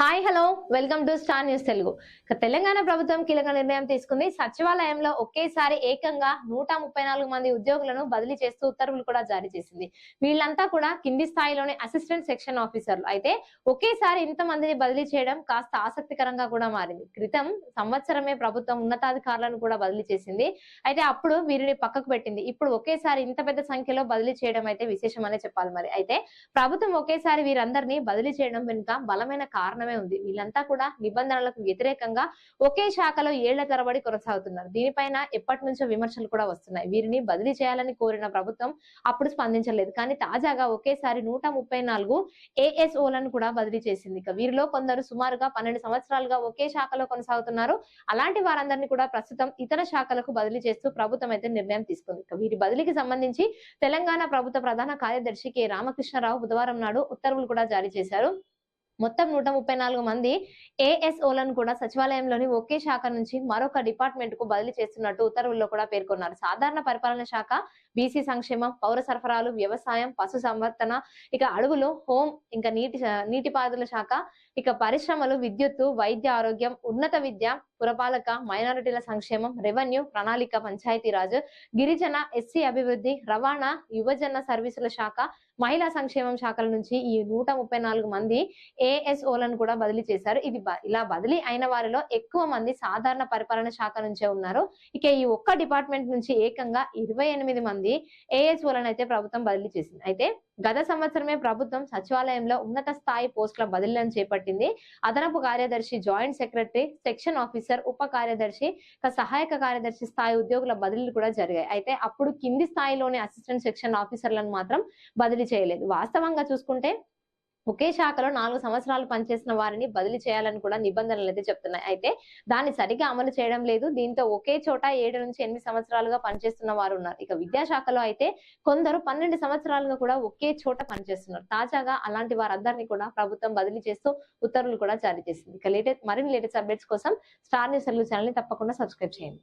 Hi hello. Welcome to Star News Telugu. Telangana ప్రభుత్వం కీలక నిర్ణయం తీసుకుంది. సచివాలయంలో ఒకేసారి ఏకంగా నూట ముప్పై నాలుగు మంది ఉద్యోగులను బదిలీ చేస్తూ ఉత్తర్వులు కూడా జారీ చేసింది. వీళ్ళంతా కూడా కింది స్థాయిలోని అసిస్టెంట్ సెక్షన్ ఆఫీసర్లు. అయితే ఒకేసారి ఇంత మందిని బదిలీ చేయడం కాస్త ఆసక్తికరంగా కూడా మారింది. క్రితం సంవత్సరమే ప్రభుత్వం ఉన్నతాధికారులను కూడా బదిలీ చేసింది. అయితే అప్పుడు వీరిని పక్కకు పెట్టింది. ఇప్పుడు ఒకేసారి ఇంత పెద్ద సంఖ్యలో బదిలీ చేయడం అయితే విశేషమనే చెప్పాలి మరి. అయితే ప్రభుత్వం ఒకేసారి వీరందరినీ బదిలీ చేయడం వెనుక బలమైన కారణం కారణమే ఉంది. వీళ్ళంతా కూడా నిబంధనలకు వ్యతిరేకంగా ఒకే శాఖలో ఏళ్ళ తరబడి కొనసాగుతున్నారు. దీనిపైన ఎప్పటి నుంచో విమర్శలు కూడా వస్తున్నాయి. వీరిని బదిలీ చేయాలని కోరిన ప్రభుత్వం అప్పుడు స్పందించలేదు. కానీ తాజాగా ఒకేసారి నూట ముప్పై నాలుగు ఏఎస్ఓలను కూడా బదిలీ చేసింది. ఇక వీరిలో కొందరు సుమారుగా పన్నెండు సంవత్సరాలుగా ఒకే శాఖలో కొనసాగుతున్నారు. అలాంటి వారందరినీ కూడా ప్రస్తుతం ఇతర శాఖలకు బదిలీ చేస్తూ ప్రభుత్వం అయితే నిర్ణయం తీసుకుంది. ఇక వీరి బదిలీకి సంబంధించి తెలంగాణ ప్రభుత్వ ప్రధాన కార్యదర్శి కె రామకృష్ణరావు బుధవారం నాడు ఉత్తర్వులు కూడా జారీ చేశారు. మొత్తం నూట ముప్పై నాలుగు మంది ఏఎస్ఓలను కూడా సచివాలయంలోని ఒకే శాఖ నుంచి మరొక డిపార్ట్మెంట్కు బదిలీ చేస్తున్నట్టు ఉత్తర్వుల్లో కూడా పేర్కొన్నారు. సాధారణ పరిపాలన శాఖ బీసీ సంక్షేమం పౌర సరఫరాలు వ్యవసాయం పశు సంవర్ధన ఇక అడవులు హోం ఇంకా నీటి నీటిపారుదల శాఖ ఇక పరిశ్రమలు విద్యుత్తు వైద్య ఆరోగ్యం ఉన్నత విద్య పురపాలక మైనారిటీల సంక్షేమం రెవెన్యూ ప్రణాళిక పంచాయతీరాజ్ గిరిజన ఎస్సీ అభివృద్ధి రవాణా యువజన సర్వీసుల శాఖ మహిళా సంక్షేమం శాఖల నుంచి ఈ నూట ముప్పై నాలుగు మంది ఏఎస్ఓలను కూడా బదిలీ చేశారు. ఇది బ- ఇలా బదిలీ అయిన వారిలో ఎక్కువ మంది సాధారణ పరిపాలన శాఖ నుంచే ఉన్నారు. ఇక ఈ ఒక్క డిపార్ట్మెంట్ నుంచి ఏకంగా ఇరవై ఎనిమిది మంది ఏఎస్ఓలను అయితే ప్రభుత్వం బదిలీ చేసింది. అయితే గత సంవత్సరమే ప్రభుత్వం సచివాలయంలో ఉన్నత స్థాయి పోస్టుల బదిలీలను చేపట్టింది. అదనపు కార్యదర్శి జాయింట్ సెక్రటరీ సెక్షన్ ఆఫీసర్ ఉప కార్యదర్శి సహాయక కార్యదర్శి స్థాయి ఉద్యోగుల బదిలీలు కూడా జరిగాయి. అయితే అప్పుడు కింది స్థాయిలోని అసిస్టెంట్ సెక్షన్ ఆఫీసర్లను మాత్రం బదిలీ చేయలేదు. వాస్తవంగా చూసుకుంటే ఒకే శాఖలో నాలుగు సంవత్సరాలు పనిచేసిన వారిని బదిలీ చేయాలని కూడా నిబంధనలు అయితే చెప్తున్నాయి. అయితే దాన్ని సరిగా అమలు చేయడం లేదు. దీంతో ఒకే చోట ఏడు నుంచి ఎనిమిది సంవత్సరాలుగా పనిచేస్తున్న వారు ఉన్నారు. ఇక విద్యాశాఖలో అయితే కొందరు పన్నెండు సంవత్సరాలుగా కూడా ఒకే చోట పనిచేస్తున్నారు. తాజాగా అలాంటి వారందరినీ కూడా ప్రభుత్వం బదిలీ చేస్తూ ఉత్తర్వులు కూడా జారీ చేసింది. ఇక లేటెస్ట్ మరిన్ని లేటెస్ట్ అప్డేట్స్ కోసం స్టార్ న్యూస్ తెలుగు ఛానల్ని తప్పకుండా సబ్స్క్రైబ్ చేయండి.